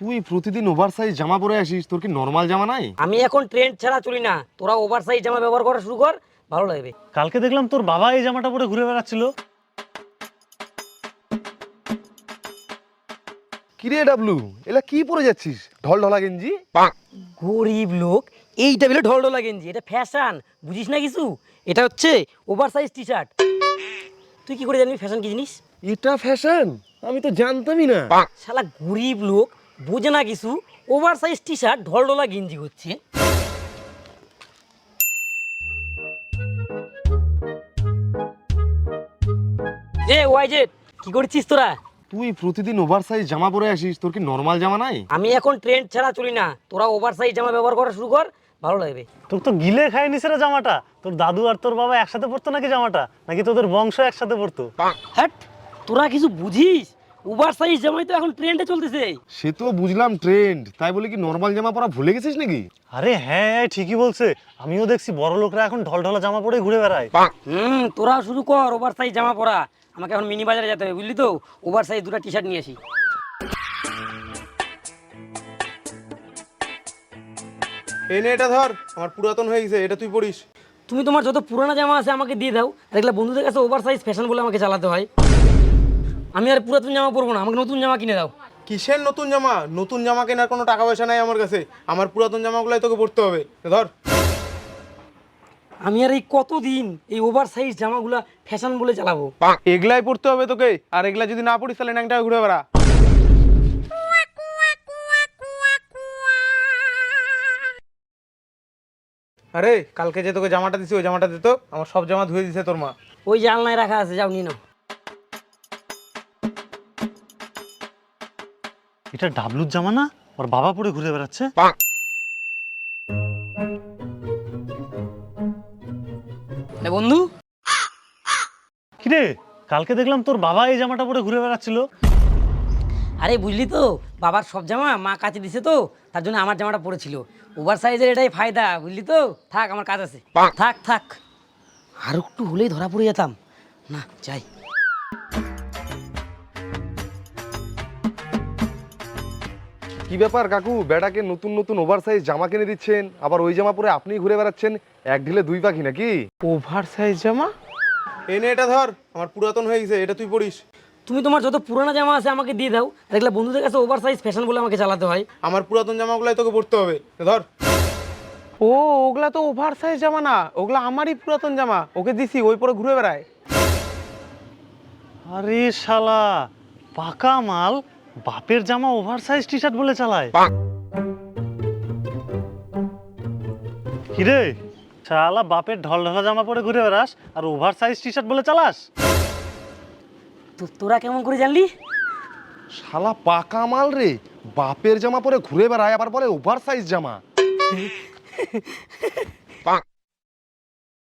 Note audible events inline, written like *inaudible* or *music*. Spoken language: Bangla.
তুই প্রতিদিন ওভার সাইজ জামা পরে আসিস তোর কি নর্মাল জামা নাই? আমি এখন ট্রেন্ড ছাড়া চলি না তোরা ওভার সাইজ জামা ব্যবহার করা শুরু কর ভালো লাগবে। কালকে দেখলাম তোর বাবা এই জামাটা পরে ঘুরে বেড়াচ্ছিল। কিরে ডাবলু এলা কি পরে যাচ্ছিস? ঢল ঢলা গেঞ্জি গরিব লোক এইটা বলে ঢল ঢোলা গেঞ্জি এটা ফ্যাশন বুঝিস না কিছু? এটা হচ্ছে ওভার সাইজ টি শার্ট তুই কি করে জানবি ফ্যাশন কি জিনিস? এটা ফ্যাশন আমি তো জানতামই না। শালা গরিব লোক বোঝে না কিছু ওভার সাইজ টি শার্ট ঢল ঢোলা গেঞ্জি হচ্ছে এ কি করছিস তোরা? তুই প্রতিদিন ওভার সাইজ জামা পরে আসিস তোর কি নর্মাল জামা নাই? আমি এখন ট্রেন্ড ছাড়া চলি না। তোরা ওভার সাইজ জামা ব্যবহার করা শুরু কর ভালো লাগবে। তোর তো গিলে খায় নিছে রে জামাটা। তোর দাদু আর তোর বাবা একসাথে পরতো নাকি জামাটা? নাকি তোদের বংশ একসাথে পরতো? হ্যাট তোরা কিছু বুঝিস? ওভার সাইজ জামাই তো এখন ট্রেন্ডে চলতেছে। সে তো বুঝলাম ট্রেন্ড তাই বলে কি নর্মাল জামা পরা ভুলে গেছিস নাকি? আরে হ্যাঁ হ্যাঁ, ঠিকই বলছে। আমিও দেখছি বড় লোকরা এখন ঢল ঢলা জামা পরে ঘুরে বেড়ায়। হুম তোরা শুরু কর ওভার সাইজ জামা পরা। আমাকে এখন মিনি বাজারে যেতে হবে বুঝলি তো? ওভার সাইজ দুটো টি শার্ট নিয়ে আসি। এই নে এটা ধর আমার পুরাতন হয়ে গেছে এটা তুই পড়িস তুমি তোমার যত পুরানো জামা আছে আমাকে দিয়ে দাও দেখলে বন্ধুদের কাছে ওভার সাইজ ফ্যাশন বলে আমাকে চালাতে হয়। আমি আর পুরাতন জামা পরবো না আমাকে নতুন জামা কিনে দাও। কিসের নতুন জামা? নতুন জামা কেনার কোনো টাকা পয়সা নাই আমার কাছে। আমার পুরাতন জামাগুলাই তোকে পড়তে হবে। ধর। আমি আর এই কতদিন এই ওভার সাইজ জামাগুলা ফ্যাশন বলে চালাবো? এগুলাই পড়তে হবে তোকে। আর এগুলা যদি না পড়িস তাহলে ন্যাংটা ঘুরে বেড়া। আরে কালকে যে তোকে জামাটা দিছি ওই জামাটা দিত আমার সব জামা ধুয়ে দিছে তোর মা। ওই জানলায় রাখা আছে যাও নিয়ে নাও। এটা ডাবলুর জামা না? ওর বাবা পরে ঘুরে বেড়াচ্ছে। বন্ধু। কিরে? কালকে দেখলাম তোর বাবা এই জামাটা পরে ঘুরে বেড়াচ্ছিল। আরে বুঝলি তো বাবার সব জামা মা কাছে দিছে তো তার জন্য আমার জামাটা পড়েছিল ওভার সাইজের এটাই ফায়দা বুঝলি তো? থাক আমার কাজ আছে। থাক থাক। আর একটু হলেই ধরা পড়ে যেতাম। না যাই। কি ব্যাপার কাকু? বেটাকে নতুন নতুন ওভার সাইজ জামা কিনে দিচ্ছেন। আবার ওই জামা পরে আপনি ঘুরে বেড়াচ্ছেন এক ঢিলে দুই পাখি নাকি? ওভার সাইজ জামা? এনে এটা ধর আমার পুরাতন হয়ে গেছে এটা তুই পড়িস তুমি তোমার যত পুরানো জামা আছে আমাকে দিয়ে দাও দেখলে বন্ধুদের কাছে ওভার সাইজ ফ্যাশন বলে আমাকে চালাতে হয়। আমার পুরাতন জামাগুলাই তোকে পড়তে হবে ধর। ও ওগুলা তো ওভার সাইজ জামা না ওগুলা আমারই পুরাতন জামা ওকে দিছি ওই পরে ঘুরে বেড়ায়। আরে শালা পাকা মাল? বাপের জামা ওভার সাইজ টি শার্ট বলে চালায়। কিরে? শালা বাপের ঢল ঢলা জামা পরে ঘুরে বেড়াস আর ওভার সাইজ টি শার্ট বলে চালাস। তো তোরা কেমন করে জানলি? শালা পাকা মাল রে। বাপের জামা পরে ঘুরে বেড়ায় আবার বলে ওভার সাইজ জামা *laughs*